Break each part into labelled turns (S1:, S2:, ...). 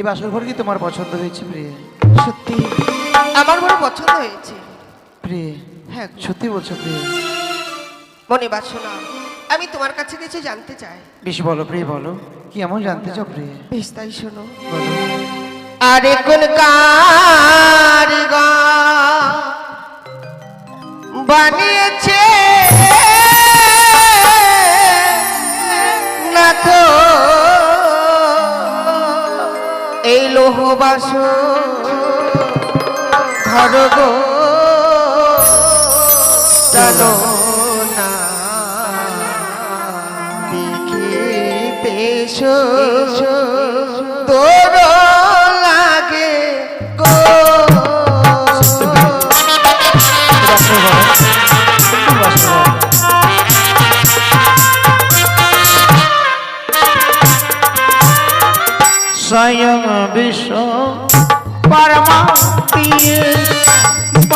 S1: এই বাসর ঘর কি তোমার পছন্দ হয়েছে প্রিয়ে?
S2: সত্যি? আমার বড় পছন্দ হয়েছে।
S1: প্রিয়ে
S2: হ্যাঁ
S1: সত্যি বলছো প্রিয়ে?
S2: মনে বাসো না। আমি তোমার কাছে কিছু জানতে চাই।
S1: বেশ বলো প্রিয়ে বলো। কি এমন জানতে চাও প্রিয়ে?
S2: বেশ তাই শোনো। আরে কোন কারিগর বানিয়েছে? না তো এই ধরব চলো না। দেখি পেশ লাগে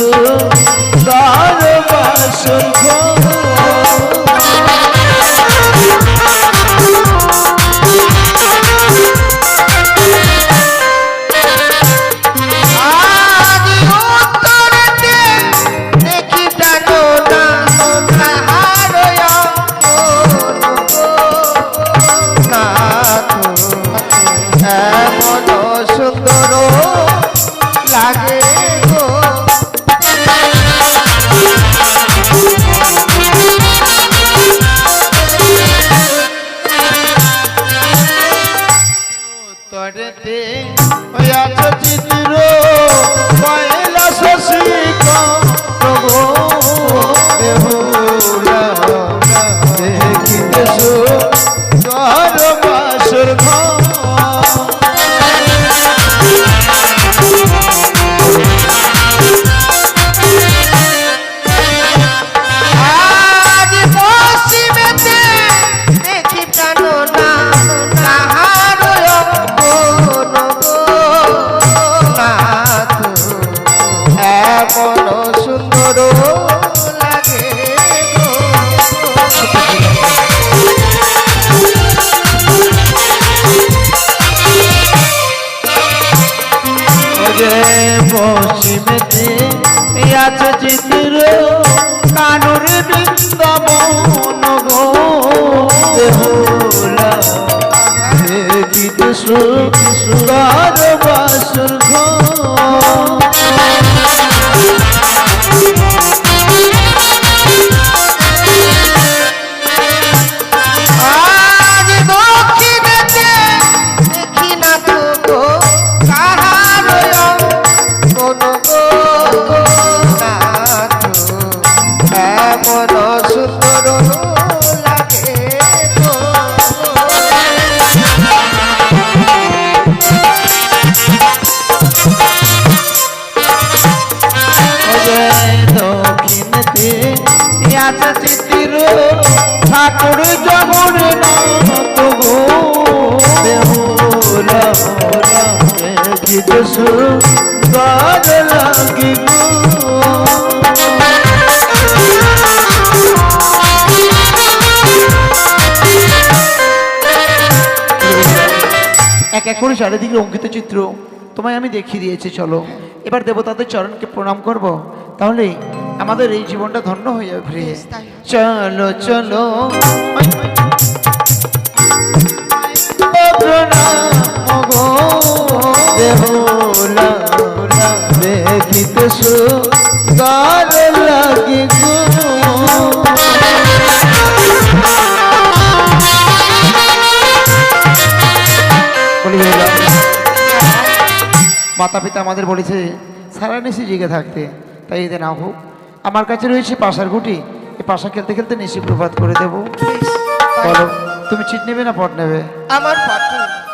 S1: দেখিতে সুন্দর বাসর ওরে পশ্চিমেতে আছে চিত্র কানুর বৃন্দাবন গো। বেহুলা দেখিতে সুন্দর বাসুর ঘর। এক এক করে চারিদিকে অঙ্কিত চিত্র তোমায় আমি দেখিয়ে দিয়েছি চলো। এবার দেবতাদের চরণকে প্রণাম করব। তাহলে আমাদের এই জীবনটা ধন্য হয়ে যাবে। চলো চলো। মাতা পিতা আমাদের বলেছে সারা নিশি জেগে থাকতে তাই এতে না হোক। আমার কাছে রয়েছে পাশার গুটি এই পাশা খেলতে খেলতে নিশি প্রভাত করে দেবো। বলো তুমি চিট নেবে না পট নেবে?
S2: আমার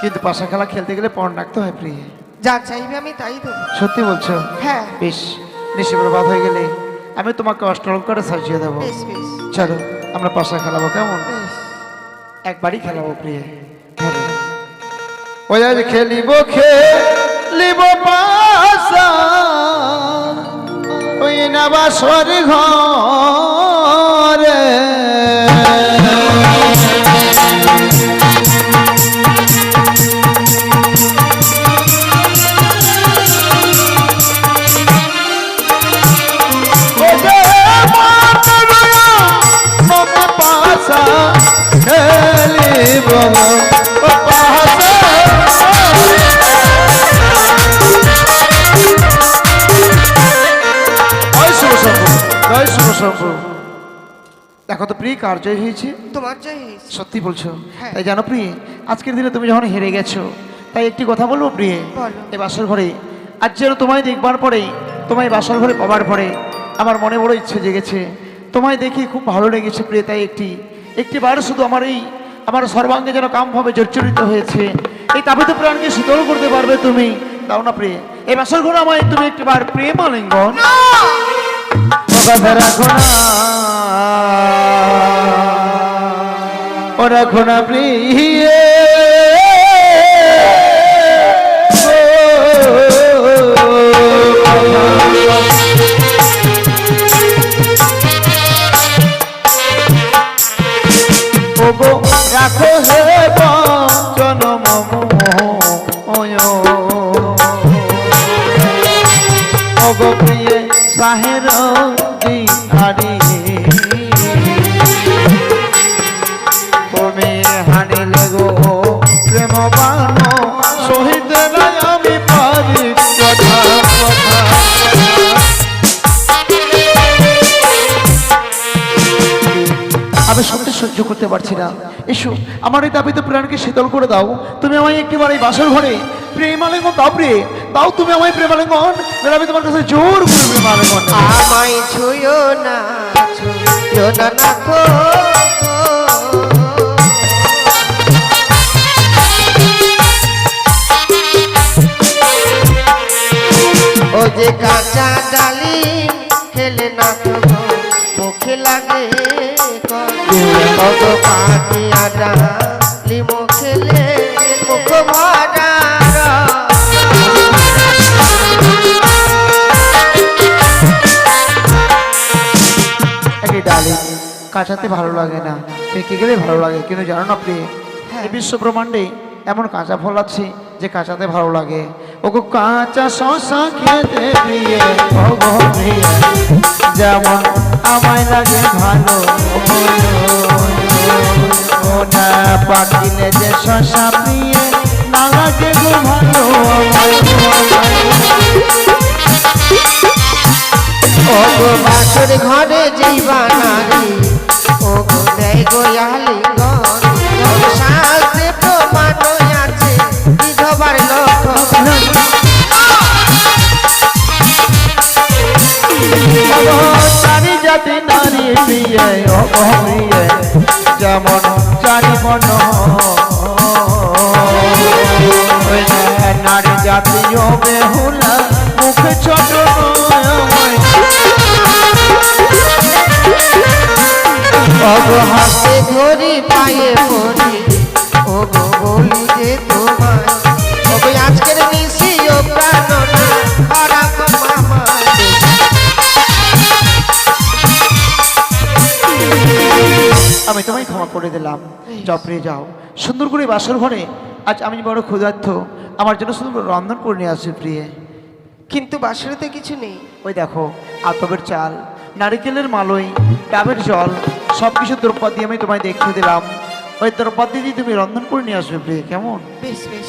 S1: কিন্তু পাশা খেলা খেলতে গেলে পট রাখতে হয় প্রিয়।
S2: যা চাইবে আমি তাই দেবো।
S1: সত্যি বলছো?
S2: হ্যাঁ।
S1: বেশ নিশি প্রভাত হয়ে গেলে আমি তোমাকে অষ্টলঙ্কারে সাজিয়ে দেবো। চলো আমরা পাশা খেলাবো কেমন? একবারই খেলাবো প্রিয়। ওই আজ খেলিব খেলিব পাশা। ওই না ঘরে। জয় শুভ দেখো তো প্রিয় কার জয় হয়েছে?
S2: তোমার জয় হয়েছে।
S1: সত্যি বলছো?
S2: হ্যাঁ।
S1: তাই জানো প্রিয়ে আজকের দিনে তুমি যখন হেরে গেছো তাই একটি কথা বলব প্রিয়ে। এই বাসর ঘরে আজ যেন তোমায় দেখবার পরে তোমায় বাসর ঘরে পাবার পরে আমার মনে বড় ইচ্ছে জেগেছে। তোমায় দেখে খুব ভালো লেগেছে প্রিয়ে তাই একটি একটি বার শুধু আমার এই আমার সর্বাঙ্গে যেন কামভাবে জর্জরিত হয়েছে। এই তাপিত প্রাণকে শীতল করতে পারবে তুমি। দাও না প্রিয়ে এই বাসর ঘরে আমায় তুমি একটি বার প্রেম আলিঙ্গন কথা রাখো না। ও রাখো না প্রিয়ে। করতে পারছি না। এসো, আমার এই দাবিতে প্রাণকে শীতল করে দাও। তুমি আমায় একটিবার এই বাসর ঘরে প্রেমালিঙ্গন প্রিয়ে। দাও তুমি আমায় প্রেমালিঙ্গন। আমি তোমার কাছে জোর করে প্রেমালিঙ্গন।
S2: যে কাঁচা ডালি খেলে না তো মুখে লাগে। ডালে
S1: কাঁচাতে ভালো লাগে না, পেকে গেলে ভালো লাগে, কিন্তু জানো না প্রিয়ে, এই বিশ্ব ব্রহ্মাণ্ডে এমন কাঁচা ফল আছে যে কাঁচাতে ভালো লাগে। ওগো কাঁচা শশা খেতে প্রিয়ে ও গো প্রিয়ে, যেমন আমায় লাগে ভালো ও না পাকিলে যে শশা প্রিয়ে না লাগে গো ভালো আমায়
S2: বাসর ঘরে যাইবা নারী
S1: প্রিয় অপ্রিয় যেমন চারি মন নারী জাতীয় বেহুলা মুখ ছোট।
S2: ও ধরি পায়ে পড়ি
S1: আমি তোমায় ক্ষমা করে দিলাম। প্রিয় যাও। সুন্দর করে বাসর ঘরে আজ আমি বড় ক্ষুধার্থ আমার জন্য সুন্দর করে রন্ধন করে নিয়ে আসবে প্রিয়ে।
S2: কিন্তু বাসরেতে কিছু নেই।
S1: ওই দেখো আতবের চাল নারিকেলের মালই ডাবের জল সব কিছু দ্রব্যাদি দিয়ে আমি তোমায় দেখিয়ে দিলাম। ওই দ্রব্যাদি দিয়ে তুমি রন্ধন করে নিয়ে আসবে প্রিয়। কেমন?
S2: বেশ বেশ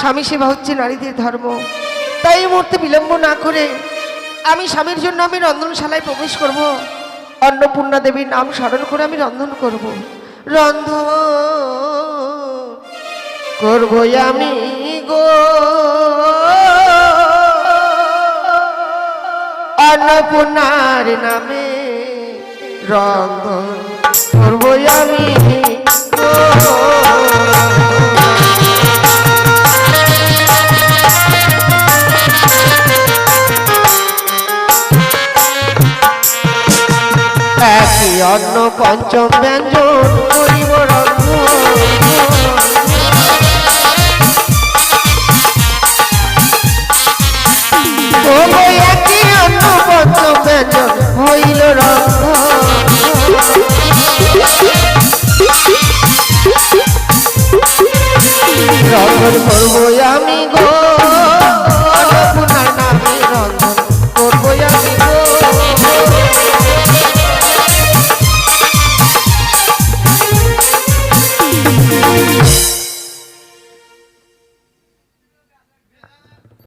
S2: স্বামী সেবা হচ্ছে নারীদের ধর্ম। তাই এই মুহূর্তে বিলম্ব না করে আমি স্বামীর জন্য আমি রন্ধনশালায় প্রবেশ করব। অন্নপূর্ণা দেবীর নাম স্মরণ করে আমি রন্ধন করব। রন্ধ করব আমি গো। অন্নপূর্ণার নামে রন্ধন করব আমি গো। অন্ন পঞ্চম ব্যঞ্জন করিব ওগো একই অন্ন পঞ্চম ব্যঞ্জন হইল রন্ধন